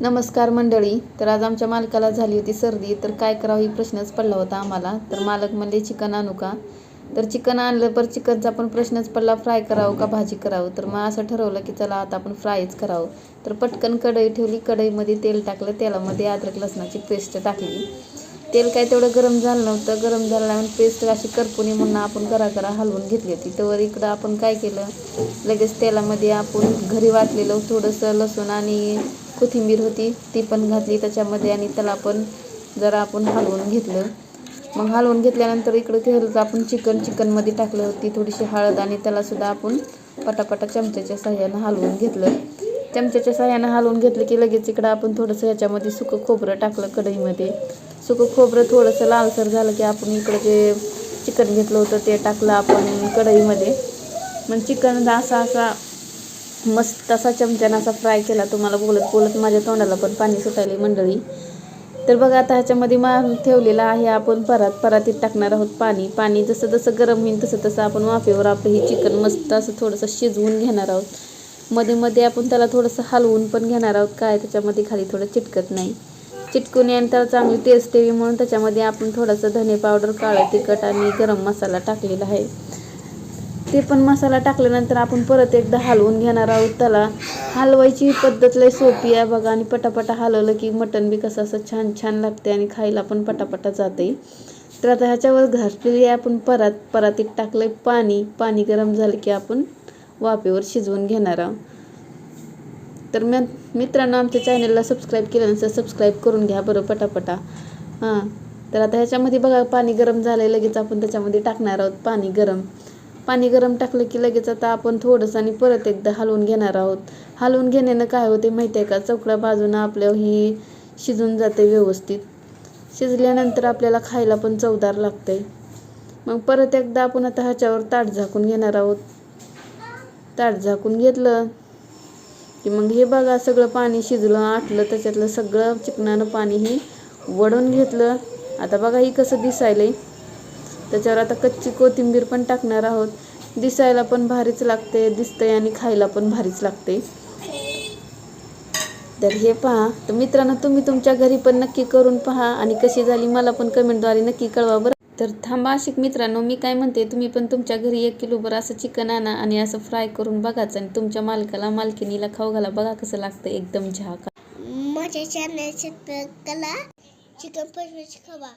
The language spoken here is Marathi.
नमस्कार मंडळी. तर आज आमच्या मालकाला झाली होती सर्दी. तर काय करावं ही प्रश्नच पडला होता आम्हाला. तर मालक म्हणले चिकन आणू का? तर चिकन आणलं पर चिकनचा पण प्रश्नच पडला फ्राय करावं का भाजी करावं? तर मग असं ठरवलं की चला आता आपण फ्रायच करावं. तर पटकन कढई ठेवली. कढईमध्ये तेल टाकलं. तेलामध्ये अद्रक लसणाची पेस्ट टाकली. तेल काय तेवढं गरम झालं नव्हतं. गरम झाल्यावर पेस्ट अशी करपुनी म्हणून आपण करा करा हलवून घेतली होती. तर इकडं आपण काय केलं? लगेच तेलामध्ये आपण घरी वाटलेलं थोडंसं लसूण आणि कोथिंबीर होती ती पण घातली त्याच्यामध्ये आणि त्याला पण जरा आपण हलवून घेतलं. मग हलवून घेतल्यानंतर इकडं केलं आपण चिकन चिकनमध्ये टाकलं. होती थोडीशी हळद आणि त्यालासुद्धा आपण पटापटा चमच्याच्या सहाय्यानं हलवून घेतलं. चमच्याच्या सहाय्यानं हलवून घेतलं की लगेच इकडं आपण थोडंसं ह्याच्यामध्ये सुकं खोबरं टाकलं कढईमध्ये. सुकं खोबरं थोडंसं लालसर झालं की आपण इकडं जे चिकन घेतलं होतं ते टाकलं आपण कढईमध्ये. मग चिकन असा असा मस्त असा चमच्यानं असा फ्राय केला. तुम्हाला बोलत बोलत माझ्या तोंडाला पण पाणी सुटायले मंडळी. तर बघा आता ह्याच्यामध्ये मा ठेवलेला आहे आपण परात. परातीत टाकणार आहोत पाणी. पाणी जसं जसं गरम होईल तसं तसं आपण वाफेवर आपलं हे चिकन मस्त असं थोडंसं शिजवून घेणार आहोत. मध्ये मध्ये आपण त्याला थोडंसं हलवून पण घेणार आहोत. काय त्याच्यामध्ये खाली थोडं चिटकत नाही. चिटकून आणि त्याला चांगली टेस्ट यावी म्हणून त्याच्यामध्ये आपण थोडंसं धने पावडर काळं तिखट आणि गरम मसाला टाकलेला आहे. ते पण मसाला टाकल्यानंतर आपण परत एकदा हलवून घेणार आहोत. त्याला हलवायची पद्धत लय सोपी आहे बघा. आणि पटापटा हलवलं की मटण बी कसं असं छान छान लागते आणि खायला पण पटापटा जाते तर आता ह्याच्यावर घासलेली आहे आपण परात. परातीत टाकलं पाणी. पाणी गरम झालं की आपण वाफेवर शिजवून घेणार आहोत. तर मी मित्रांनो आमच्या चॅनलला सबस्क्राईब केलं नसेल सबस्क्राईब करून घ्या बरं पटापटा. हां. तर आता ह्याच्यामध्ये बघा पाणी गरम झालं लगेच आपण त्याच्यामध्ये टाकणार आहोत पाणी गरम. पाणी गरम टाकलं की लगेच आता आपण थोडंसं आणि परत एकदा हलवून घेणार आहोत. हलवून घेण्यानं काय होते माहिती आहे का? चौकड्या बाजूनं आपल्या ही शिजून जाते व्यवस्थित. शिजल्यानंतर आपल्याला खायला पण चवदार लागते मग परत एकदा आपण आता ह्याच्यावर ताट झाकून घेणार आहोत. ताट झाकून घेतलं की मग हे बघा सगळं पाणी शिजलं आटलं त्याच्यातलं सगळं चिकनानं पाणी ही वडून घेतलं. आता बघा ही कसं दिसायलंय. त्याच्यावर आता कच्ची कोथिंबीर पण टाकणार आहोत. दिसायला पण भारीच लागते दिसतंय आणि खायला पण भारीच लागते. तर हे पहा तर मित्रांनो तुम्ही तुमच्या घरी पण नक्की करून पहा आणि कशी झाली मला पण कमेंटद्वारे नक्की कळवा बरं. तर थांबा अशिक मित्रांनो मी काय म्हणते तुम्ही पण तुमच्या घरी एक किलोभर असं चिकन आणा आणि असं फ्राय करून बघाच आणि तुमच्या मालकाला मालकिनीला खाऊ घाला बघा कसं लागतं एकदम झाका माझ्या चिकन खावा.